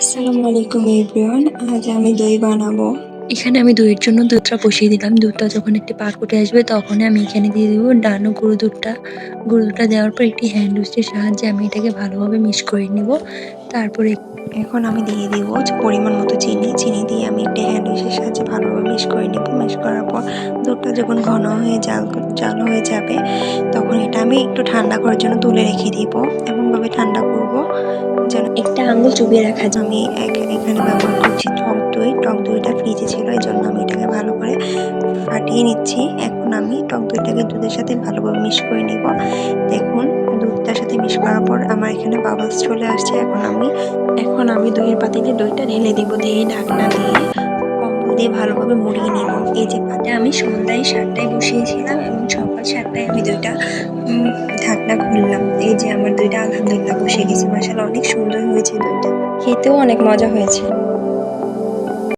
আসসালামু আলাইকুম এভরিওয়ান আজ আমি দই বানাবো। এখানে আমি দইয়ের জন্য দুধটা বসিয়ে দিলাম। দুধটা যখন একটি পাক উঠে আসবে তখন আমি এখানে দিয়ে দিব ডানো গুঁড়ো দুধটা। গুঁড়ো দুধটা দেওয়ার পর একটি হ্যান্ড উইস্কের সাহায্যে আমি এটাকে ভালোভাবে মিক্স করে নেব। তারপরে এখন আমি দিয়ে দেবো পরিমাণ মতো চিনি। চিনি দিয়ে আমি নেব মিক্স করার পর দুধটা যখন ঘন হয়ে জাল জাল হয়ে যাবে, তখন এটা আমি একটু ঠান্ডা করার জন্য তুলে রেখে দিব এমনভাবে ঠান্ডা করব। যেন একটা আঙুল চুবিয়ে রাখা। আমি এখানে ব্যবহার করছি টক দই। টক দইটা ফ্রিজে ছিল, এই জন্য আমি এটাকে ভালো করে ফাটিয়ে নিচ্ছি। এখন আমি টক দইটাকে দুধের সাথে ভালোভাবে মিক্স করে নিব। দেখুন, দুধটার সাথে মিক্স করার পর আমার এখানে বাবলস চলে আসছে। এখন আমি এখন আমি দইয়ের পাতিলে দইটা ঢেলে দিব দিয়ে ঢাকনা দিয়ে। দিয়ে ভালোভাবে মুড়িয়ে নিব। এই যে পাটা আমি সন্ধ্যায় সাতটায় বসিয়েছিলাম এবং সকাল সাতটায় আমি দুইটা ঢাকনা খুললাম। এই যে আমার দুইটা আলহামদুলিল্লাহ বসে গেছে। মাসাল অনেক সুন্দর হয়েছে দুইটা। খেতেও অনেক মজা হয়েছে।